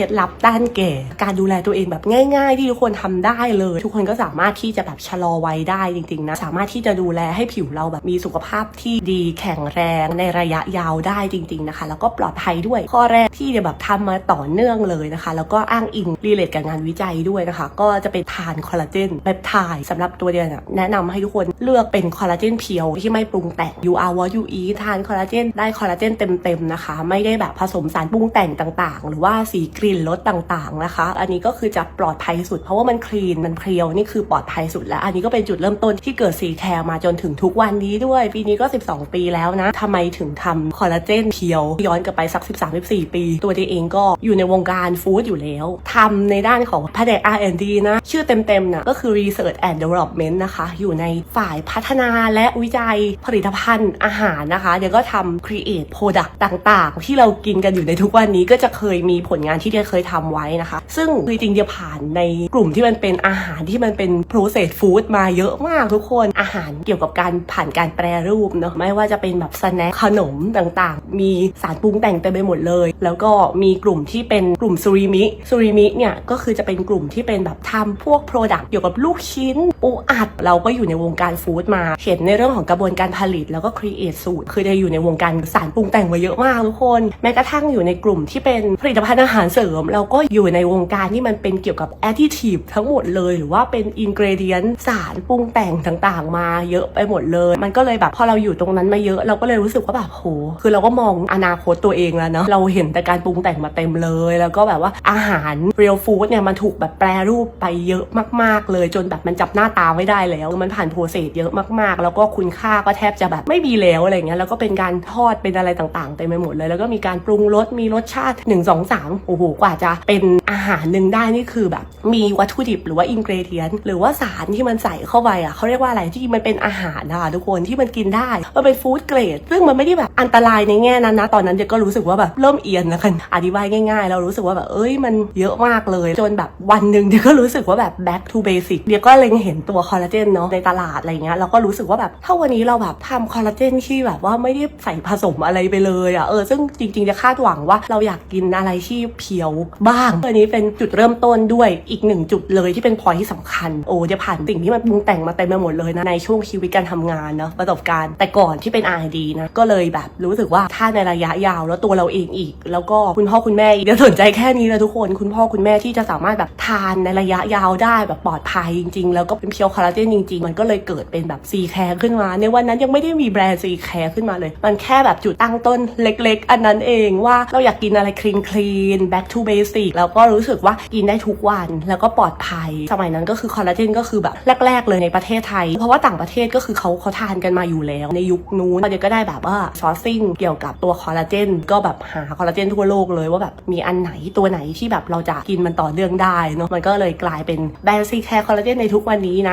ล็ดลับด้านแก่ การดูแลตัวเองแบบง่าย ๆ ที่ทุกคนทำได้เลย ทุกคนก็สามารถที่จะแบบชะลอวัยได้จริงๆนะสามารถที่จะดูแลให้ผิวเราแบบมีสุขภาพที่ดีแข็งแรงในระยะยาวได้จริง ๆนะคะ แล้วก็ปลอดภัยด้วยข้อแรกที่จะแบบทำมาต่อเนื่องเลยนะคะ แล้วก็อ้างอิงรีเลทกับงานวิจัยด้วยนะคะ ก็จะเป็นทานคอลลาเจนเปปไทด์สำหรับตัวเดียวเนี่ยแนะนำให้ทุกคนเลือกเป็นคอลลาเจนเพียวที่ไม่ปรุงแต่ง you are what you eat ทานคอลลาเจนได้คอลลาเจนเต็มๆนะคะ ไม่ได้แบบผสมสารปรุงแต่งต่าง ๆ หรือว่าสีกลิ่่นรสต่างๆนะคะ อันนี้ก็คือจะปลอดภัยสุด เพราะว่ามันคลีนมันเพรียวนี่คือปลอดภัยสุดแล้ว อันนี้ก็เป็นจุดเริ่มต้นที่เกิดสีแคร์มาจนถึงทุกวันนี้ด้วย ปีนี้ก็ 12 ปีแล้วนะทำไมถึงทำคอลลาเจนเพียวย้อนกลับไปสัก 13-14 ปี ตัวเดเองก็อยู่ในวงการฟู้ดอยู่แล้วทำในด้านของแผนก R&D นะ ชื่อเต็มๆนะก็คือ Research and Development นะคะ อยู่ในฝ่ายพัฒนาและวิจัยผลิตภัณฑ์อาหารนะคะ เดี๋ยวก็ทำ Create Product ต่างๆ ที่เรากินกันอยู่ในทุกวันนี้ก็จะเคยมีผลงานที่เยเคยทำไว้นะคะ ซึ่งคือจริงๆเดียผ่านในกลุ่มที่มันเป็นอาหารที่มันเป็น processed food มาเยอะมากทุกคนอาหารเกี่ยวกับการผ่านการแปรรูปเนาะไม่ว่าจะเป็นแบบสแน็คขนมต่างๆ มีสารปรุงแต่งเต็มไปหมดเลย แล้วก็มีกลุ่มที่เป็นกลุ่มซูริมิซูริมิเนี่ยก็คือจะเป็นกลุ่มที่เป็นแบบทำพวก Product เกี่ยวกับลูกชิ้นปูอัด เราก็อยู่ในวงการฟู้ดมาเห็นในเรื่องของกระบวนการผลิตแล้วก็ create สูตรคือได้อยู่ในวงการสารปรุงแต่งมาเยอะมากทุกคน แม้กระทั่งอยู่ในกลุ่มที่เป็นผลิตภัณฑ์อาหารเสริมเราก็อยู่ในวงการที่มันเป็นเกี่ยวกับ additive ทั้งหมดเลย หรือว่าเป็น ingredient สารปรุงแต่งต่างๆ มาเยอะไปหมดเลย มันก็เลยแบบพอเราอยู่ตรงนั้นมาเยอะเราก็เลยรู้สึกว่าแบบโหคือเราก็มองอนาคตตัวเองแล้วเนาะเราเห็นแต่การปรุงแต่งมาเต็มเลย แล้วก็แบบว่าอาหาร real food เนี่ยมันถูกแบบแปรรูปไปเยอะมากๆเลย จนแบบมันจับหน้าตาไม่ได้แล้ว มันผ่านโปรเซสเยอะมากๆ แล้วก็คุณค่าก็แทบจะแบบไม่มีแล้วอะไรเงี้ยแล้วก็เป็นการทอดเป็นอะไรต่างๆเต็มไปหมดเลย แล้วก็มีการปรุงรสมีรสชาติ1 2 3โอ้โหกว่าจะเป็นอาหารหนึ่งได้นี่คือแบบ มีวัตถุดิบหรือว่าอินเกรเดียนหรือว่าสารที่มันใส่เข้าไปอะเขาเรียกว่าอะไรที่มันเป็นอาหารนะคะทุกคนที่มันกินได้มันเป็นฟู้ดเกรดซึ่งมันไม่ได้แบบอันตรายในแง่นั้นนะตอนนั้นเด็กก็รู้สึกว่าแบบเริ่มเอียนแล้วกันอธิบายง่ายๆ เรารู้สึกว่าแบบเอ้ยมันเยอะมากเลย จนแบบวันหนึ่งเด็กก็รู้สึกว่าแบบ back to basic เด็กก็เล็งเห็นตัวคอลลาเจนเนาะในตลาดอะไรเงี้ยเราก็รู้สึกว่าแบบถ้าวันนี้เราแบบทำคอลลาเจนที่แบบว่าไม่ได้ใส่ผสมอะไรไปเลยอะ่ะเออซึ่งจริงๆจะคาดหวังว่าเราอยากกินอะไรที่เพียวบ้างอันนี้เป็นจุดเริ่มต้นด้วยอีกหนึ่งจุดเลยที่เป็นพอยที่สำคัญโอ้จะผ่านสิ่งที่มันปรุงแต่งมาเต็มไปหมดเลยนะในช่วงชีวิตการทำงานเนาะประสบการณ์ แต่ก่อนที่เป็น R&D นะก็เลยแบบรู้สึกว่าถ้าในระยะยาวแล้วตัวเราเองอีก แล้วก็คุณพ่อคุณแม่เดี๋ยวสนใจแค่นี้นะทุกคน คุณพ่อคุณแม่ที่จะสามารถแบบทานในระยะยาวได้แบบปลอดภัยจริง ๆ แล้วก็เป็นเพียวคอลลาเจนจริง ๆ มันก็เลยเกิดเป็นแบบซีแคร์ขึ้นมา ในวันนั้นยังไม่ได้มีแบรนด์ซีแคร์ขึ้นมาเลย มันแค่แบบจุดตั้งต้นเล็ก ๆ อันนั้นเองว่าเราอยากกินอะไรคลีนคลีน back to basic แล้วก็รู้สึกว่ากินได้ทุกวันแล้วก็ปลอดภัย สมัยนั้นก็คือคอลลาเจนก็คือแบบแรก ๆ เลยในประเทศไทย เพราะว่าต่างประเทศก็คือเขาเขาทานกันมาอยู่แล้ว ในยุคนู้นเดี๋ยวก็ได้แบบว่าซอร์ซิ่งเกี่ยวกับตัวคอลลาเจนก็แบบหาคอลลาเจนทั่วโลกเลยว่าแบบมีอันไหนตัวไหนที่แบบเราจะกินมันต่อเนื่องได้เนาะมันก็เลยกลายเป็นแบรนด์ซีแคร์คอลลาเจนในทุกวันนี้นะ